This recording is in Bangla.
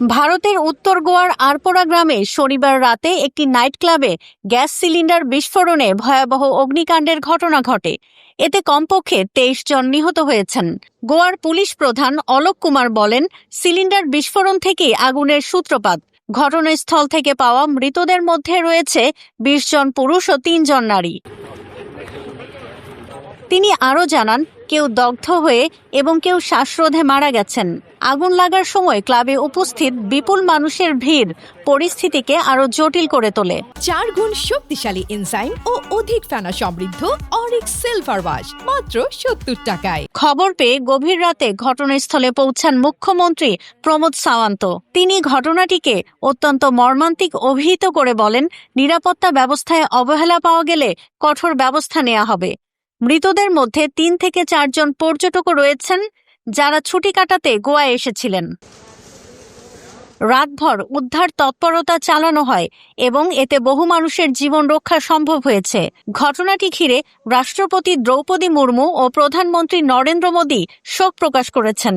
ভারতের উত্তর গোয়ার আরপোরা গ্রামে শনিবার রাতে একটি নাইট ক্লাবে গ্যাস সিলিন্ডার বিস্ফোরণে ভয়াবহ অগ্নিকাণ্ডের ঘটনা ঘটে। এতে কমপক্ষে তেইশ জন নিহত হয়েছেন। গোয়ার পুলিশ প্রধান অলোক কুমার বলেন, সিলিন্ডার বিস্ফোরণ থেকেই আগুনের সূত্রপাত। ঘটনাস্থল থেকে পাওয়া মৃতদের মধ্যে রয়েছে বিশ জন পুরুষ ও তিন জন নারী। তিনি আরও জানান কেউ দগ্ধ হয়ে এবং কেউ শ্বাসরোধে মারা গেছেন। আগুন লাগার সময় ক্লাবে উপস্থিত বিপুল মানুষের ভিড় পরিস্থিতিকে আরও জটিল করে তোলে। চার গুণ শক্তিশালী এনজাইম ও অধিক ফেনা সমৃদ্ধ অরিক সিলভার ওয়াশ মাত্র সত্তর টাকায়। খবর পেয়ে গভীর রাতে ঘটনাস্থলে পৌঁছান মুখ্যমন্ত্রী প্রমোদ সাওয়ান্ত। তিনি ঘটনাটিকে অত্যন্ত মর্মান্তিক অভিহিত করে বলেন নিরাপত্তা ব্যবস্থায় অবহেলা পাওয়া গেলে কঠোর ব্যবস্থা নেওয়া হবে। মৃতদের মধ্যে তিন থেকে চারজন পর্যটকও রয়েছেন যারা ছুটি কাটাতে গোয়ায় এসেছিলেন। রাতভর উদ্ধার তৎপরতা চালানো হয় এবং এতে বহু মানুষের জীবন রক্ষা সম্ভব হয়েছে। ঘটনাটি ঘিরে রাষ্ট্রপতি দ্রৌপদী মুর্মু ও প্রধানমন্ত্রী নরেন্দ্র মোদী শোক প্রকাশ করেছেন।